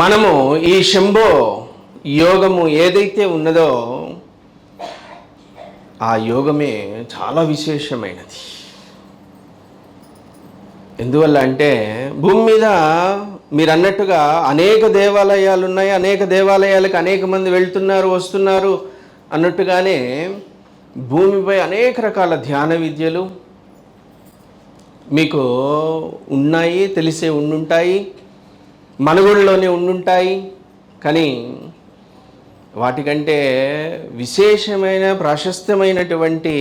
మనము ఈ శంభో యోగము ఏదైతే ఉన్నదో ఆ యోగమే చాలా విశేషమైనది. ఎందువల్ల అంటే భూమి మీద మీరు అన్నట్టుగా అనేక దేవాలయాలు ఉన్నాయి అనేక దేవాలయాలకు అనేక మంది వెళ్తున్నారు వస్తున్నారు అన్నట్టుగానే భూమిపై అనేక రకాల ధ్యాన విద్యలు మీకు ఉన్నాయి తెలిసే ఉండుంటాయి. మనుగడలోనే ఉండుంటాయి. కానీ వాటికంటే విశేషమైన ప్రాశస్త్యమైనటువంటి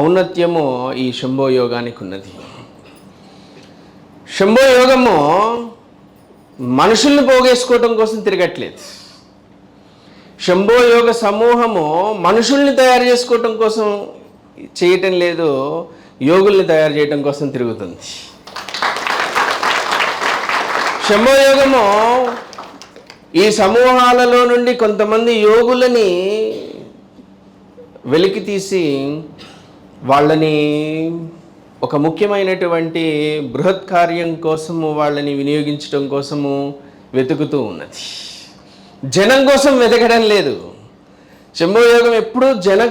ఔన్నత్యము ఈ శంభో యోగానికి ఉన్నది శంభో యోగము మనుషుల్ని పోగేసుకోవటం కోసం తిరగట్లేదు. శంభో యోగ సమూహము మనుషుల్ని తయారు చేసుకోవటం కోసం చేయటం లేదు యోగుల్ని తయారు చేయటం కోసం తిరుగుతుంది. శంభోయోగము ఈ సమూహాలలో నుండి కొంతమంది యోగులని వెలికి తీసి వాళ్ళని ఒక ముఖ్యమైనటువంటి బృహత్ కార్యం కోసము వాళ్ళని వినియోగించడం కోసము వెతుకుతూ ఉన్నది. జనం కోసం వెతకడం లేదు. శంభోయోగం ఎప్పుడూ జన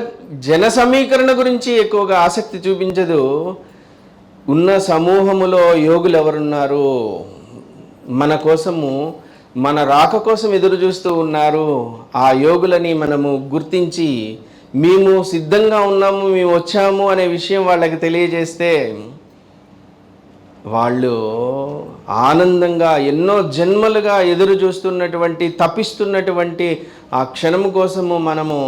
జన సమీకరణ గురించి ఎక్కువగా ఆసక్తి చూపించదు. ఉన్న సమూహములో యోగులు ఎవరున్నారు మన కోసము మన రాక కోసం ఎదురు చూస్తూ ఉన్నారు. ఆ యోగులని మనము గుర్తించి మేము సిద్ధంగా ఉన్నాము మేము వచ్చాము అనే విషయం వాళ్ళకి తెలియజేస్తే వాళ్ళు ఆనందంగా ఎన్నో జన్మలుగా ఎదురు చూస్తున్నటువంటి తప్పిస్తున్నటువంటి ఆ క్షణము కోసము మనము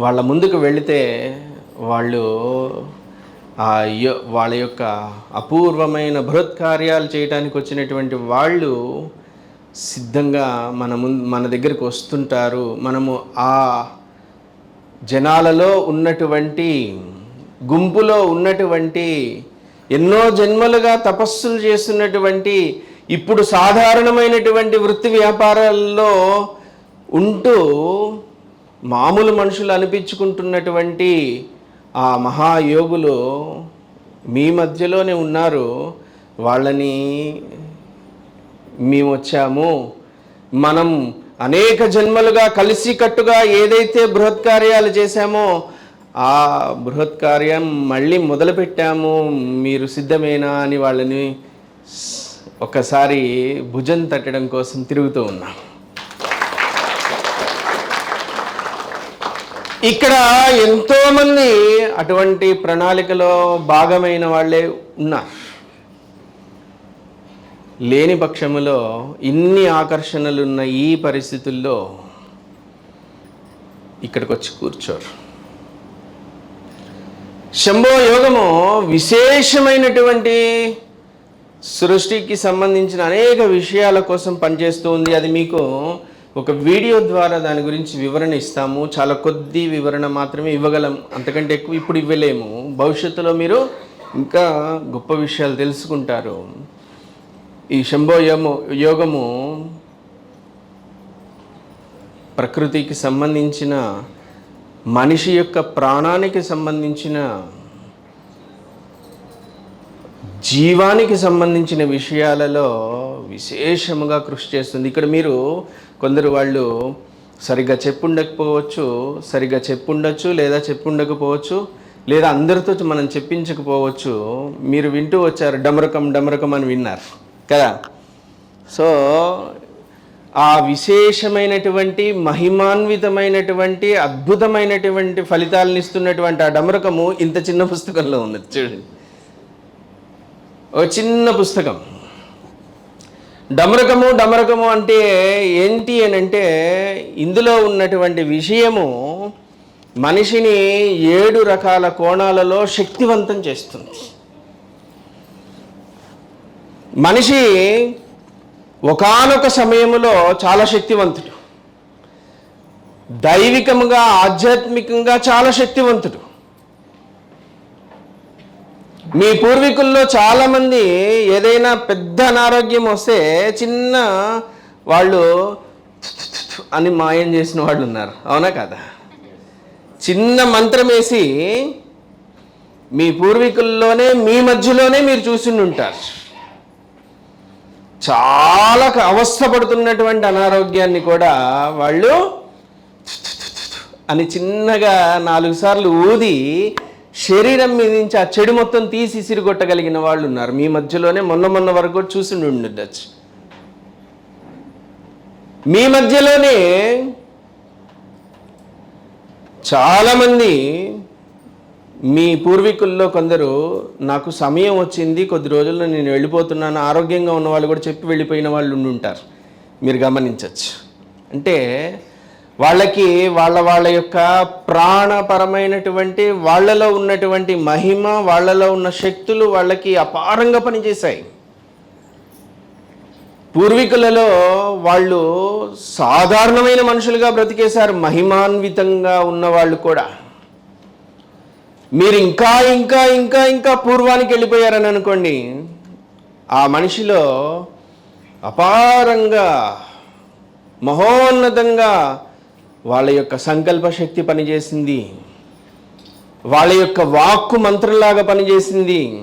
వాళ్ళ ముందుకు వెళితే వాళ్ళు వాళ్ళ యొక్క అపూర్వమైన బృహత్కార్యాలు చేయడానికి వచ్చినటువంటి వాళ్ళు సిద్ధంగా మన ముందు మన దగ్గరికి వస్తుంటారు. మనము ఆ జనాలలో ఉన్నటువంటి గుంపులో ఉన్నటువంటి ఎన్నో జన్మలుగా తపస్సులు చేస్తున్నటువంటి ఇప్పుడు సాధారణమైనటువంటి వృత్తి వ్యాపారాల్లో ఉంటూ మామూలు మనుషులు అనిపించుకుంటున్నటువంటి ఆ మహాయోగులు మీ మధ్యలోనే ఉన్నారు. వాళ్ళని మేము వచ్చాము. మనం అనేక జన్మలుగా కలిసి కట్టుగా ఏదైతే బృహత్ కార్యాలు చేశామో ఆ బృహత్ కార్యం మళ్ళీ మొదలుపెట్టాము. మీరు సిద్ధమేనా అని వాళ్ళని ఒకసారి భుజం తట్టడం కోసం తిరుగుతూ ఉన్నాం. ఇక్కడ ఎంతోమంది అటువంటి ప్రణాళికలో భాగమైన వాళ్ళే ఉన్నారు లేని పక్షములో ఇన్ని ఆకర్షణలున్న ఈ పరిస్థితుల్లో ఇక్కడికి వచ్చి కూర్చోరు. శంభో యోగము విశేషమైనటువంటి సృష్టికి సంబంధించిన అనేక విషయాల కోసం పనిచేస్తూ ఉంది. అది మీకు ఒక వీడియో ద్వారా దాని గురించి వివరణ ఇస్తాము. చాలా కొద్ది వివరణ మాత్రమే ఇవ్వగలం. అంతకంటే ఎక్కువ ఇప్పుడు ఇవ్వలేము. భవిష్యత్తులో మీరు ఇంకా గొప్ప విషయాలు తెలుసుకుంటారు. ఈ శంభో యోగము ప్రకృతికి సంబంధించిన మనిషి యొక్క ప్రాణానికి సంబంధించిన జీవానికి సంబంధించిన విషయాలలో విశేషముగా కృషి చేస్తుంది. ఇక్కడ మీరు కొందరు వాళ్ళు సరిగ్గా చెప్పుండకపోవచ్చు సరిగ్గా చెప్పుండొచ్చు లేదా చెప్పుండకపోవచ్చు లేదా అందరితో మనం చెప్పించకపోవచ్చు మీరు వింటూ వచ్చారు డమరకం డమరకం అని విన్నారు కదా? సో ఆ విశేషమైనటువంటి మహిమాన్వితమైనటువంటి అద్భుతమైనటువంటి ఫలితాలను ఇస్తున్నటువంటి ఆ డమరకము ఇంత చిన్న పుస్తకంలో ఉన్నది చూడండి. ఒక చిన్న పుస్తకం. డమరకము డమరకము అంటే ఏంటి అని అంటే ఇందులో ఉన్నటువంటి విషయము మనిషిని ఏడు రకాల కోణాలలో శక్తివంతం చేస్తుంది. మనిషి ఒకానొక సమయములో చాలా శక్తివంతుడు. దైవికముగా ఆధ్యాత్మికంగా చాలా శక్తివంతుడు. మీ పూర్వీకుల్లో చాలామంది ఏదైనా పెద్ద అనారోగ్యం వస్తే చిన్న వాళ్ళు అని మాయం చేసిన వాళ్ళు ఉన్నారు. అవునా కదా? చిన్న మంత్రం వేసి మీ పూర్వీకుల్లోనే మీ మధ్యలోనే మీరు చూసి ఉంటారు. చాలా అవస్థపడుతున్నటువంటి అనారోగ్యాన్ని కూడా వాళ్ళు అని చిన్నగా నాలుగు సార్లు ఊది శరీరం మీద నుంచి ఆ చెడు మొత్తం తీసి సిరిగొట్టగలిగిన వాళ్ళు ఉన్నారు. మీ మధ్యలోనే మొన్న మొన్న వరకు కూడా చూసి ఉండొచ్చు. మీ మధ్యలోనే చాలామంది మీ పూర్వీకుల్లో కొందరు నాకు సమయం వచ్చింది కొద్ది రోజుల్లో నేను వెళ్ళిపోతున్నాను ఆరోగ్యంగా ఉన్న వాళ్ళు కూడా చెప్పి వెళ్ళిపోయిన వాళ్ళు ఉండి ఉంటారు. మీరు గమనించవచ్చు అంటే వాళ్ళకి వాళ్ళ వాళ్ళ యొక్క ప్రాణపరమైనటువంటి వాళ్ళలో ఉన్నటువంటి మహిమ వాళ్ళలో ఉన్న శక్తులు వాళ్ళకి అపారంగా పనిచేశాయి. పూర్వీకులలో వాళ్ళు సాధారణమైన మనుషులుగా బ్రతికేశారు మహిమాన్వితంగా ఉన్న వాళ్ళు కూడా. మీరు ఇంకా ఇంకా ఇంకా ఇంకా పూర్వానికి వెళ్ళిపోయారని అనుకోండి ఆ మనిషిలో అపారంగా మహోన్నతంగా వాళ్ళ యొక్క సంకల్ప శక్తి పనిచేసింది. వాళ్ళ యొక్క వాక్కు మంత్రంలాగా పనిచేసింది.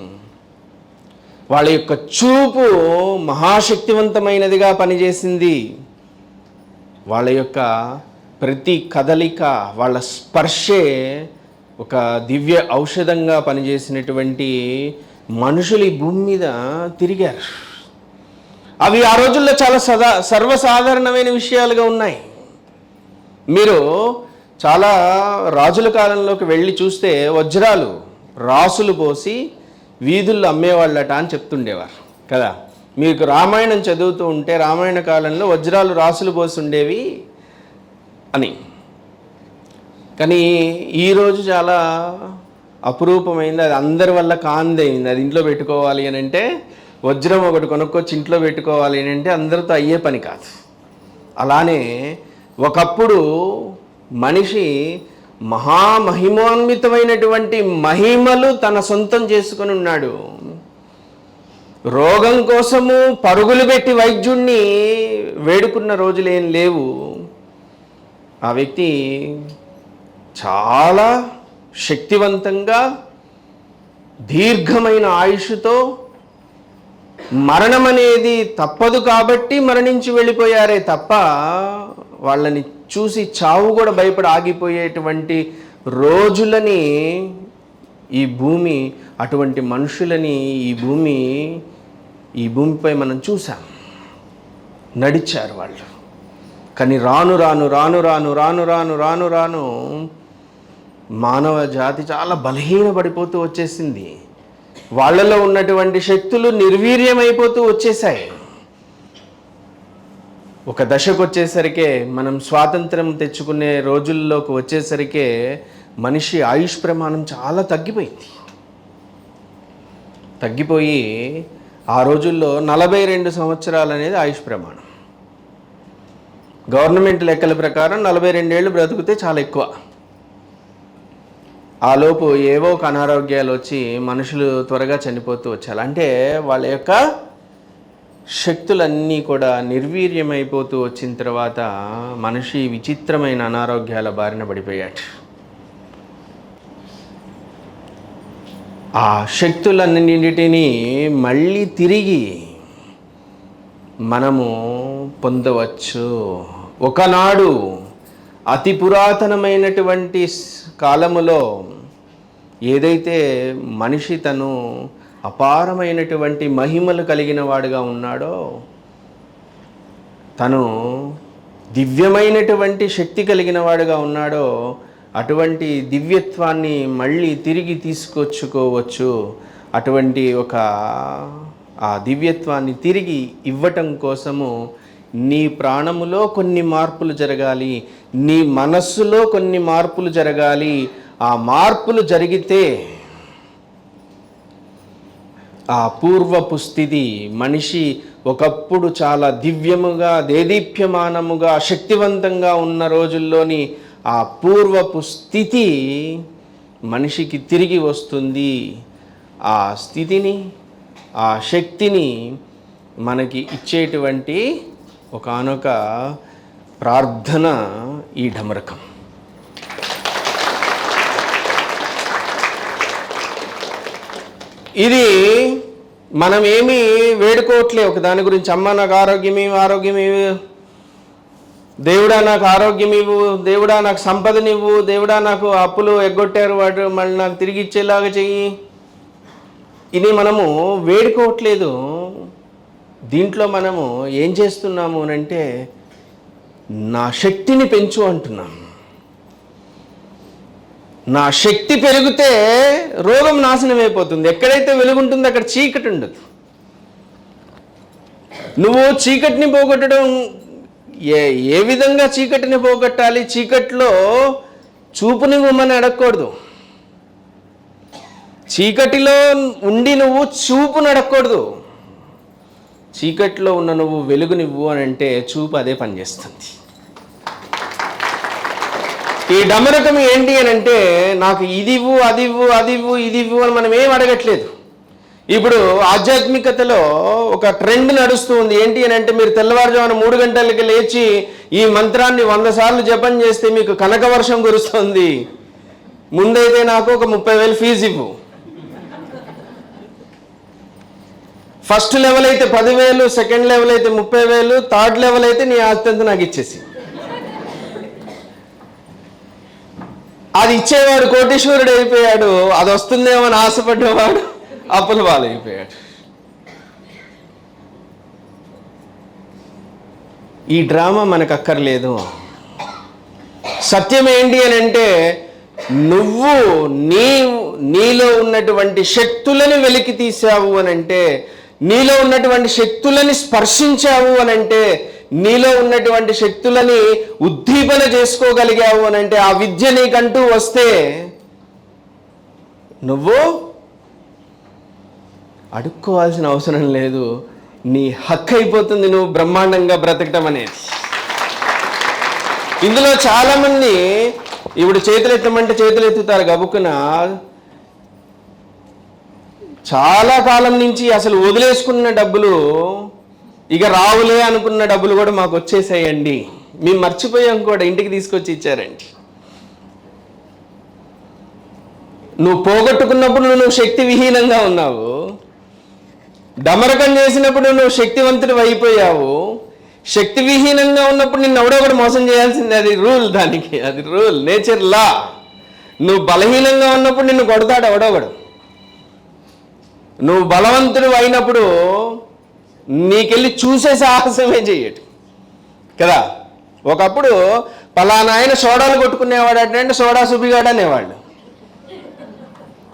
వాళ్ళ యొక్క చూపు మహాశక్తివంతమైనదిగా పనిచేసింది. వాళ్ళ యొక్క ప్రతి కదలిక వాళ్ళ స్పర్శే ఒక దివ్య ఔషధంగా పనిచేసినటువంటి మనుషులు ఈ భూమి మీద తిరిగారు. అవి ఆ రోజుల్లో చాలా సదా సర్వసాధారణమైన విషయాలుగా ఉన్నాయి. మీరు చాలా రాజుల కాలంలోకి వెళ్ళి చూస్తే వజ్రాలు రాసులు పోసి వీధుల్లో అమ్మేవాళ్ళట అని చెప్తుండేవారు కదా? మీకు రామాయణం చదువుతూ ఉంటే రామాయణ కాలంలో వజ్రాలు రాసులు పోసి ఉండేవి అని. కానీ ఈరోజు చాలా అపురూపమైంది అది అందరి వల్ల కాందైంది. అది ఇంట్లో పెట్టుకోవాలి అని అంటే వజ్రం ఒకటి కొనుక్కొచ్చి ఇంట్లో పెట్టుకోవాలి అని అంటే అందరితో అయ్యే పని కాదు. అలానే ఒకప్పుడు మనిషి మహామహిమాన్వితమైనటువంటి మహిమలు తన సొంతం చేసుకుని ఉన్నాడు. రోగం కోసము పరుగులు పెట్టి వైద్యుణ్ణి వేడుకున్న రోజులేం లేవు. ఆ వ్యక్తి చాలా శక్తివంతంగా దీర్ఘమైన ఆయుష్తో మరణం అనేది తప్పదు కాబట్టి మరణించి వెళ్ళిపోయారే తప్ప వాళ్ళని చూసి చావు కూడా భయపడి ఆగిపోయేటువంటి రోజులని ఈ భూమి అటువంటి మనుషులని ఈ భూమి ఈ భూమిపై మనం చూసాం నడిచారు వాళ్ళు. కానీ రాను రాను రాను రాను రాను రాను రాను రాను మానవ జాతి చాలా బలహీనపడిపోతూ వచ్చేసింది. వాళ్ళలో ఉన్నటువంటి శక్తులు నిర్వీర్యమైపోతూ వచ్చేసాయి ఒక దశకు వచ్చేసరికే మనం స్వాతంత్రం తెచ్చుకునే రోజుల్లోకి వచ్చేసరికే మనిషి ఆయుష్ ప్రమాణం చాలా తగ్గిపోయింది. తగ్గిపోయి ఆ రోజుల్లో నలభై రెండు సంవత్సరాలు అనేది ఆయుష్ ప్రమాణం. గవర్నమెంట్ లెక్కల ప్రకారం నలభై రెండేళ్ళు బ్రతుకుతే చాలా ఎక్కువ. ఆ లోపు ఏవో ఒక అనారోగ్యాలు వచ్చి మనుషులు త్వరగా చనిపోతూ వచ్చారు. అంటే వాళ్ళ యొక్క శక్తులన్నీ కూడా నిర్వీర్యమైపోతూ వచ్చిన తర్వాత మనిషి విచిత్రమైన అనారోగ్యాల బారిన పడిపోయాడు. ఆ శక్తులన్నింటినీ మళ్ళీ తిరిగి మనము పొందవచ్చు. ఒకనాడు అతి పురాతనమైనటువంటి కాలములో ఏదైతే మనిషి తను అపారమైనటువంటి మహిమలు కలిగిన వాడుగా ఉన్నాడో తను దివ్యమైనటువంటి శక్తి కలిగిన వాడుగా ఉన్నాడో అటువంటి దివ్యత్వాన్ని మళ్ళీ తిరిగి తీసుకొచ్చుకోవచ్చు. అటువంటి ఒక ఆ దివ్యత్వాన్ని తిరిగి ఇవ్వటం కోసము నీ ప్రాణములో కొన్ని మార్పులు జరగాలి నీ మనస్సులో కొన్ని మార్పులు జరగాలి. ఆ మార్పులు జరిగితే ఆ పూర్వపు స్థితి మనిషి ఒకప్పుడు చాలా దివ్యముగా దేదీప్యమానముగా శక్తివంతంగా ఉన్న రోజుల్లోని ఆ పూర్వపు స్థితి మనిషికి తిరిగి వస్తుంది. ఆ స్థితిని ఆ శక్తిని మనకి ఇచ్చేటువంటి ఒకనొక ప్రార్థన ఈ ఢమరకం. ఇది మనం ఏమి వేడుకోవట్లే ఒక దాని గురించి. అమ్మ నాకు ఆరోగ్యం ఇవ్వు ఆరోగ్యం ఇవ్వు దేవుడా నాకు ఆరోగ్యం ఇవ్వు దేవుడా నాకు సంపదనివ్వు దేవుడా నాకు అప్పులు ఎగ్గొట్టారు వాడు మళ్ళీ నాకు తిరిగి ఇచ్చేలాగా చెయ్యి. ఇది మనము వేడుకోవట్లేదు. దీంట్లో మనము ఏం చేస్తున్నాము అని అంటే నా శక్తిని పెంచు అంటున్నాము నా శక్తి పెరిగితే రోగం నాశనం అయిపోతుంది. ఎక్కడైతే వెలుగుంటుందో అక్కడ చీకటి ఉండదు. నువ్వు చీకటిని పోగొట్టడం ఏ ఏ విధంగా చీకటిని పోగొట్టాలి? చీకట్లో చూపునివ్వమని అడగకూడదు. చీకటిలో ఉండి నువ్వు చూపును అడగకూడదు. చీకట్లో ఉన్న నువ్వు వెలుగునివ్వు అని అంటే చూపు అదే పనిచేస్తుంది. ఈ డమరకం ఏంటి అని అంటే నాకు ఇది ఇవ్వు అది ఇవ్వు అది ఇవ్వు ఇది ఇవ్వు అని మనం ఏం అడగట్లేదు. ఇప్పుడు ఆధ్యాత్మికతలో ఒక ట్రెండ్ నడుస్తూ ఉంది. ఏంటి అని అంటే మీరు తెల్లవారుజామున మూడు గంటలకి లేచి ఈ మంత్రాన్ని వంద సార్లు జపం చేస్తే మీకు కనక వర్షం కురుస్తుంది. ముందైతే నాకు ఒక ముప్పై వేలు ఫీజు ఇవ్వు. ఫస్ట్ లెవెల్ అయితే పదివేలు సెకండ్ లెవెల్ అయితే ముప్పై వేలు థర్డ్ లెవెల్ అయితే నీ ఆస్తి నాకు ఇచ్చేసి. అది ఇచ్చేవాడు కోటీశ్వరుడు అయిపోయాడు. అది వస్తుందేమో అని ఆశపడ్డవాడు అప్పుల పాలైపోయాడు ఈ డ్రామా మనకు అక్కర్లేదు సత్యం ఏంటి అని అంటే నువ్వు నీ నీలో ఉన్నటువంటి శక్తులను వెలికి తీసావు అని అంటే నీలో ఉన్నటువంటి శక్తులని స్పర్శించావు అని అంటే నీలో ఉన్నటువంటి శక్తులని ఉద్దీపన చేసుకోగలిగావు అని అంటే ఆ విద్య నీకంటూ వస్తే నువ్వు అడుక్కోవాల్సిన అవసరం లేదు. నీ హక్కు అయిపోతుంది నువ్వు బ్రహ్మాండంగా బ్రతకటం అనేది ఇందులో చాలామంది ఇప్పుడు చేతులు ఎత్తమంటే చేతులు ఎత్తుతారు గబుక్కున. చాలా కాలం నుంచి అసలు వదిలేసుకున్న డబ్బులు ఇక రావులే అనుకున్న డబ్బులు కూడా మాకు వచ్చేసాయండి. మేము మర్చిపోయాం కూడా ఇంటికి తీసుకొచ్చి ఇచ్చారండి. నువ్వు పోగొట్టుకున్నప్పుడు నువ్వు శక్తి విహీనంగా ఉన్నావు. డమరకం చేసినప్పుడు నువ్వు శక్తివంతుడు అయిపోయావు. శక్తి విహీనంగా ఉన్నప్పుడు నిన్ను ఎవడో కూడా మోసం చేయాల్సిందే. అది రూల్ దానికి అది రూల్ నేచర్ లా. నువ్వు బలహీనంగా ఉన్నప్పుడు నిన్ను కొడతాడు ఎవడోగడు నువ్వు బలవంతుడు అయినప్పుడు నీకెళ్ళి చూసే సాహసమే చేయటం కదా? ఒకప్పుడు పలానా ఆయన సోడాలు కొట్టుకునేవాడు అంటే సోడా సుబ్బిగాడు అనేవాళ్ళు.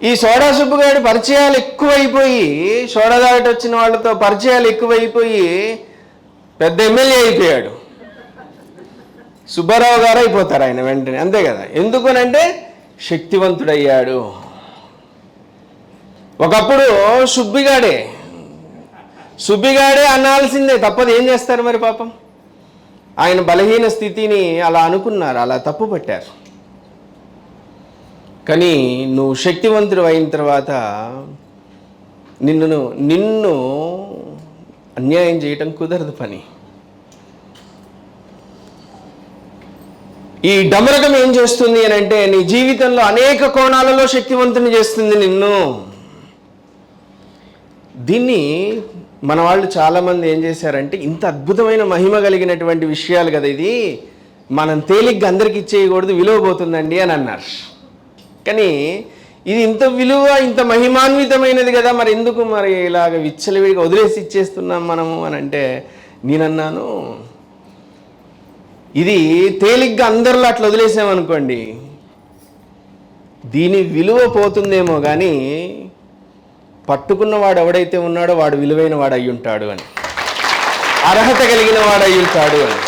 ఈ సోడా సుబ్బుగాడి పరిచయాలు ఎక్కువైపోయి సోడా దాటి వచ్చిన వాళ్ళతో పరిచయాలు ఎక్కువైపోయి పెద్ద ఎమ్మెల్యే అయిపోయాడు. సుబ్బారావు గారు అయిపోతారు ఆయన వెంటనే అంతే కదా? ఎందుకనంటే శక్తివంతుడయ్యాడు. ఒకప్పుడు సుబ్బిగాడే సుబ్బిగాడే అనాల్సిందే తప్పదు ఏం చేస్తారు మరి పాపం? ఆయన బలహీన స్థితిని అలా అనుకున్నారు అలా తప్పు పట్టారు. కానీ నువ్వు శక్తివంతుడు అయిన తర్వాత నిన్ను నిన్ను అన్యాయం చేయటం కుదరదు పని. ఈ డమరకం ఏం చేస్తుంది అని అంటే నీ జీవితంలో అనేక కోణాలలో శక్తివంతుని చేస్తుంది నిన్ను. దీన్ని మన వాళ్ళు చాలామంది ఏం చేశారంటే ఇంత అద్భుతమైన మహిమ కలిగినటువంటి విషయాలు కదా ఇది. మనం తేలిగ్గా అందరికి ఇచ్చేయకూడదు విలువ పోతుందండి అని అన్నారు. కానీ ఇది ఇంత విలువ ఇంత మహిమాన్వితమైనది కదా మరి ఎందుకు మరి ఇలాగ విచ్చలవిడిగా వదిలేసి ఇచ్చేస్తున్నాం మనము అని అంటే నేనన్నాను ఇది తేలిగ్గా అందరిలో అట్లా వదిలేసామనుకోండి దీని విలువ పోతుందేమో కానీ పట్టుకున్నవాడు ఎవడైతే ఉన్నాడో వాడు విలువైన వాడు అయి ఉంటాడు అని. అర్హత కలిగిన వాడు అయి ఉంటాడు అని.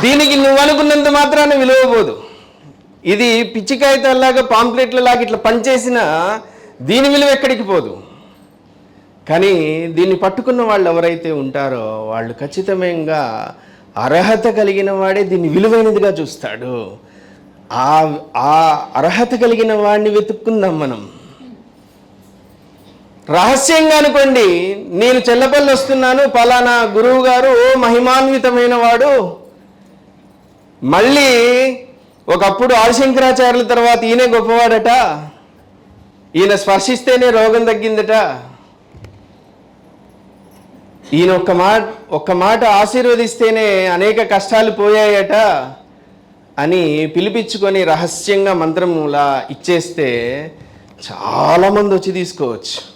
దీనికి నువ్వు అనుకున్నంత మాత్రాన విలువబోదు ఇది పిచ్చి కాగితాల్లాగా పాంప్లెట్లలాగా ఇట్లా పనిచేసిన దీని విలువ ఎక్కడికి పోదు. కానీ దీన్ని పట్టుకున్న వాళ్ళు ఎవరైతే ఉంటారో వాళ్ళు ఖచ్చితంగా అర్హత కలిగిన వాడే దీన్ని విలువైనదిగా చూస్తాడు. ఆ ఆ అర్హత కలిగిన వాడిని వెతుక్కుందాం మనం. రహస్యంగా అనుకోండి నేను చెల్లపల్లి వస్తున్నాను పలానా గురువు గారు ఓ మహిమాన్వితమైన వాడు. మళ్ళీ ఒకప్పుడు ఆదిశంకరాచార్యుల తర్వాత ఈయనే గొప్పవాడట ఈయన స్పర్శిస్తేనే రోగం తగ్గిందట. ఈయన ఒక్క మాట ఒక్క మాట ఆశీర్వదిస్తేనే అనేక కష్టాలు పోయాయట అని పిలిపించుకొని రహస్యంగా మంత్రములా ఇచ్చేస్తే చాలామంది వచ్చి తీసుకోవచ్చు.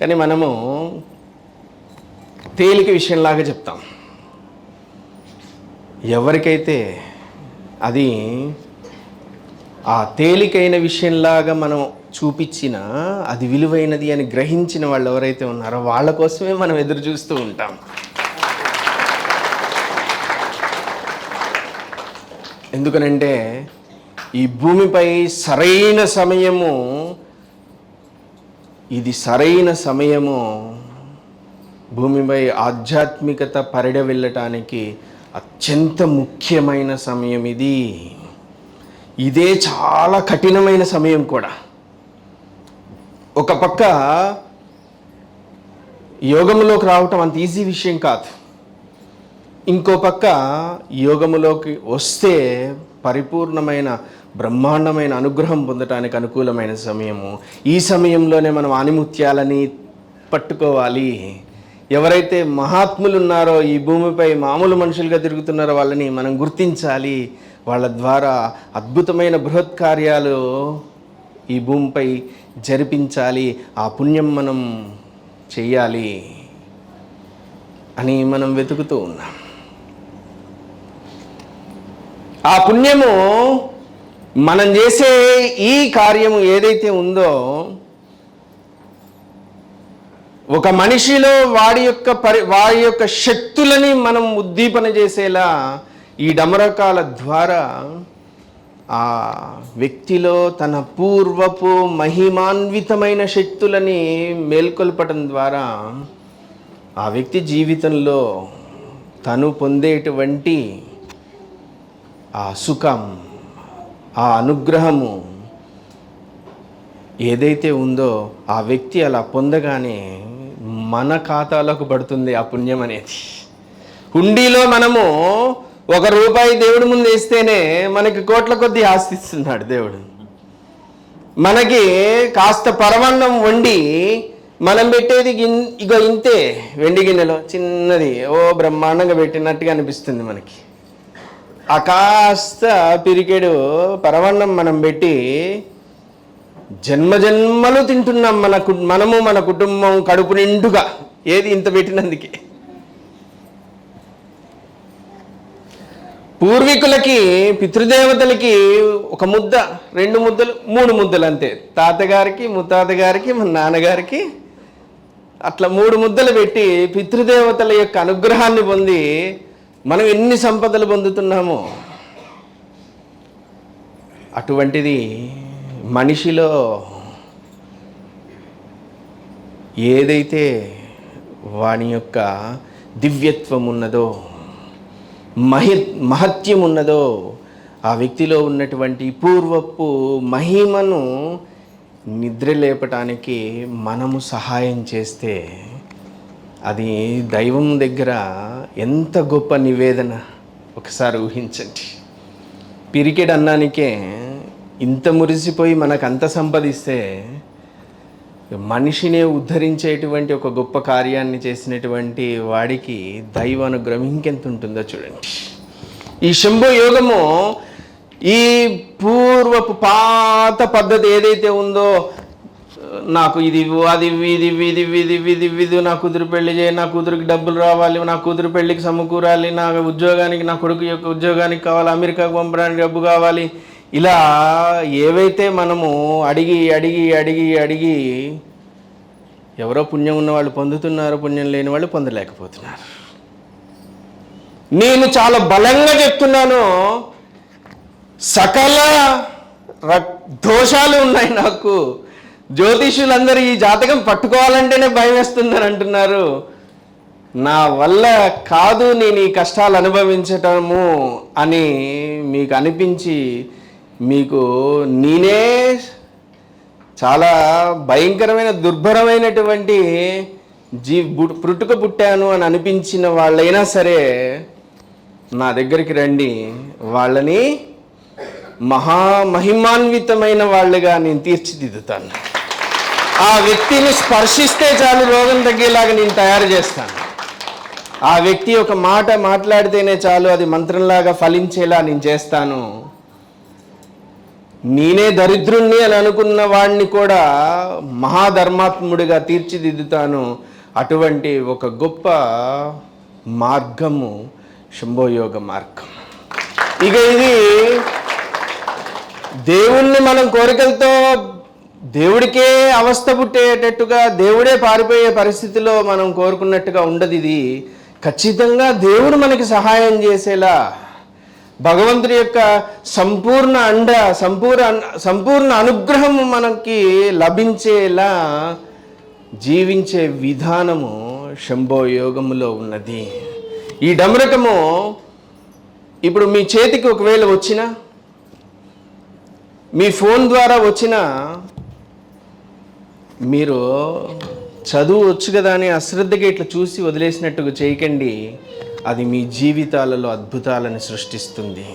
కానీ మనము తేలిక విషయంలాగా చెప్తాం. ఎవరికైతే అది ఆ తేలికైన విషయంలాగా మనం చూపించిన అది విలువైనది అని గ్రహించిన వాళ్ళు ఎవరైతే ఉన్నారో వాళ్ళ కోసమే మనం ఎదురు చూస్తూ ఉంటాం. ఎందుకనంటే ఈ భూమిపై సరైన సమయము ఇది సరైన సమయము భూమిపై ఆధ్యాత్మికత పరిడ వెళ్ళటానికి అత్యంత ముఖ్యమైన సమయం ఇది. ఇదే చాలా కఠినమైన సమయం కూడా. ఒక పక్క యోగంలోకి రావటం అంత ఈజీ విషయం కాదు. ఇంకో పక్క యోగములోకి వస్తే పరిపూర్ణమైన బ్రహ్మాండమైన అనుగ్రహం పొందటానికి అనుకూలమైన సమయము. ఈ సమయంలోనే మనం ఆనిముత్యాలని పట్టుకోవాలి. ఎవరైతే మహాత్ములు ఉన్నారో ఈ భూమిపై మామూలు మనుషులుగా తిరుగుతున్నారో వాళ్ళని మనం గుర్తించాలి. వాళ్ళ ద్వారా అద్భుతమైన బృహత్ కార్యాలు ఈ భూమిపై జరిపించాలి. ఆ పుణ్యం మనం చేయాలి అని మనం వెతుకుతూ ఉన్నాం. ఆ పుణ్యము మనం చేసే ఈ కార్యము ఏదైతే ఉందో ఒక మనిషిలో వాడి యొక్క పరి వాడి యొక్క శక్తులని మనం ఉద్దీపన చేసేలా ఈ డమరకాల ద్వారా ఆ వ్యక్తిలో తన పూర్వపు మహిమాన్వితమైన శక్తులని మేల్కొల్పటం ద్వారా ఆ వ్యక్తి జీవితంలో తను పొందేటువంటి ఆ సుఖం ఆ అనుగ్రహము ఏదైతే ఉందో ఆ వ్యక్తి అలా పొందగానే మన ఖాతాలోకి పడుతుంది ఆ పుణ్యం అనేది. హుండీలో మనము ఒక రూపాయి దేవుడి ముందు వేస్తేనే మనకి కోట్ల కొద్ది ఆస్తిస్తున్నాడు దేవుడు. మనకి కాస్త పరవన్నం వండి మనం పెట్టేది గిన్- ఇగో ఇంతే వెండి గిన్నెలో చిన్నది ఓ బ్రహ్మాండంగా పెట్టినట్టుగా అనిపిస్తుంది మనకి. ఆ కాస్త పిరికెడు పరవన్నం మనం పెట్టి జన్మ జన్మలు తింటున్నాం మన కు- మనము మన కుటుంబం కడుపు నిండుగా. ఏది ఇంత పెట్టినందుకే. పూర్వీకులకి పితృదేవతలకి ఒక ముద్ద రెండు ముద్దలు మూడు ముద్దలు అంతే. తాతగారికి ముత్తాత గారికి మన నాన్నగారికి అట్లా మూడు ముద్దలు పెట్టి పితృదేవతల యొక్క అనుగ్రహాన్ని పొంది మనం ఎన్ని సంపదలు పొందుతున్నామో అటువంటిది మనిషిలో ఏదైతే వాని యొక్క దివ్యత్వం ఉన్నదో మహి మహత్యం ఉన్నదో ఆ వ్యక్తిలో ఉన్నటువంటి పూర్వపు మహిమను నిద్ర లేపటానికి మనము సహాయం చేస్తే అది దైవం దగ్గర ఎంత గొప్ప నివేదన? ఒకసారి ఊహించండి. పిరికెడ్ అన్నానికే ఇంత మురిసిపోయి మనకు అంత సంపాదిస్తే మనిషినే ఉద్ధరించేటువంటి ఒక గొప్ప కార్యాన్ని చేసినటువంటి వాడికి దైవ అనుగ్రహం ఇంకెంత ఉంటుందో చూడండి. ఈ శంభో యోగము ఈ పూర్వపు పాత పద్ధతి ఏదైతే ఉందో నాకు ఇది అది ఇది ఇది ఇది ఇది ఇది నా కూతురు పెళ్ళి చేయి నా కూతురికి డబ్బులు రావాలి నా కూతురు పెళ్ళికి సమకూరాలి నా ఉద్యోగానికి నా కొడుకు యొక్క ఉద్యోగానికి కావాలి అమెరికాకు పంపడానికి డబ్బు కావాలి. ఇలా ఏవైతే మనము అడిగి అడిగి అడిగి అడిగి ఎవరో పుణ్యం ఉన్న వాళ్ళు పొందుతున్నారు పుణ్యం లేని వాళ్ళు పొందలేకపోతున్నారు. నేను చాలా బలంగా చెప్తున్నాను. సకల దోషాలు ఉన్నాయి నాకు. జ్యోతిష్యులందరూ ఈ జాతకం పట్టుకోవాలంటేనే భయం వేస్తుందని అంటున్నారు. నా వల్ల కాదు నేను ఈ కష్టాలు అనుభవించటము అని మీకు అనిపించి మీకు నేనే చాలా భయంకరమైన దుర్భరమైనటువంటి జీ బు- పుట్టుక పుట్టాను అని అనిపించిన వాళ్ళైనా సరే నా దగ్గరికి రండి. వాళ్ళని మహామహిమాన్వితమైన వాళ్ళుగా నేను తీర్చిదిద్దుతాను. ఆ వ్యక్తిని స్పర్శిస్తే చాలు రోగం తగ్గేలాగా నేను తయారు చేస్తాను. ఆ వ్యక్తి ఒక మాట మాట్లాడితేనే చాలు అది మంత్రంలాగా ఫలించేలా నేను చేస్తాను. నేనే దరిద్రుణ్ణి అని అనుకున్న వాడిని కూడా మహాధర్మాత్ముడిగా తీర్చిదిద్దుతాను. అటువంటి ఒక గొప్ప మార్గము శంభోయోగ మార్గం. ఇక ఇది దేవుణ్ణి మనం కోరికలతో దేవుడికే అవస్థ పుట్టేటట్టుగా దేవుడే పారిపోయే పరిస్థితిలో మనం కోరుకున్నట్టుగా ఉండదు ఇది. ఖచ్చితంగా దేవుడు మనకి సహాయం చేసేలా భగవంతుడి యొక్క సంపూర్ణ అండ సంపూర్ణ సంపూర్ణ అనుగ్రహం మనకి లభించేలా జీవించే విధానము శంభో యోగములో ఉన్నది. ఈ డమరకము ఇప్పుడు మీ చేతికి ఒకవేళ వచ్చినా మీ ఫోన్ ద్వారా వచ్చిన మీరు చదువు వచ్చు కదా అని అశ్రద్ధగా ఇట్లా చూసి వదిలేసినట్టుగా చేయకండి. అది మీ జీవితాలలో అద్భుతాలను సృష్టిస్తుంది.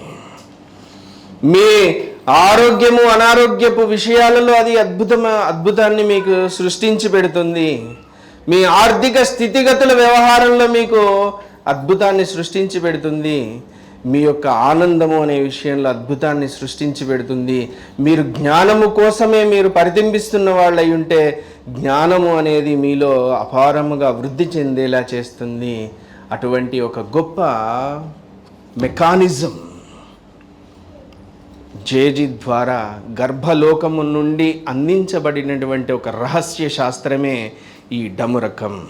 మీ ఆరోగ్యము అనారోగ్యపు విషయాలలో అది అద్భుతమ అద్భుతాన్ని మీకు సృష్టించి పెడుతుంది. మీ ఆర్థిక స్థితిగతుల వ్యవహారంలో మీకు అద్భుతాన్ని సృష్టించి పెడుతుంది. మీ యొక్క ఆనందము అనే విషయంలో అద్భుతాన్ని సృష్టించి పెడుతుంది. మీరు జ్ఞానము కోసమే మీరు పరితింపిస్తున్న వాళ్ళై ఉంటే జ్ఞానము అనేది మీలో అపారముగా వృద్ధి చెందేలా చేస్తుంది. అటువంటి ఒక గొప్ప మెకానిజం జేజి ద్వారా గర్భలోకము నుండి అందించబడినటువంటి ఒక రహస్య శాస్త్రమే ఈ డమురకం.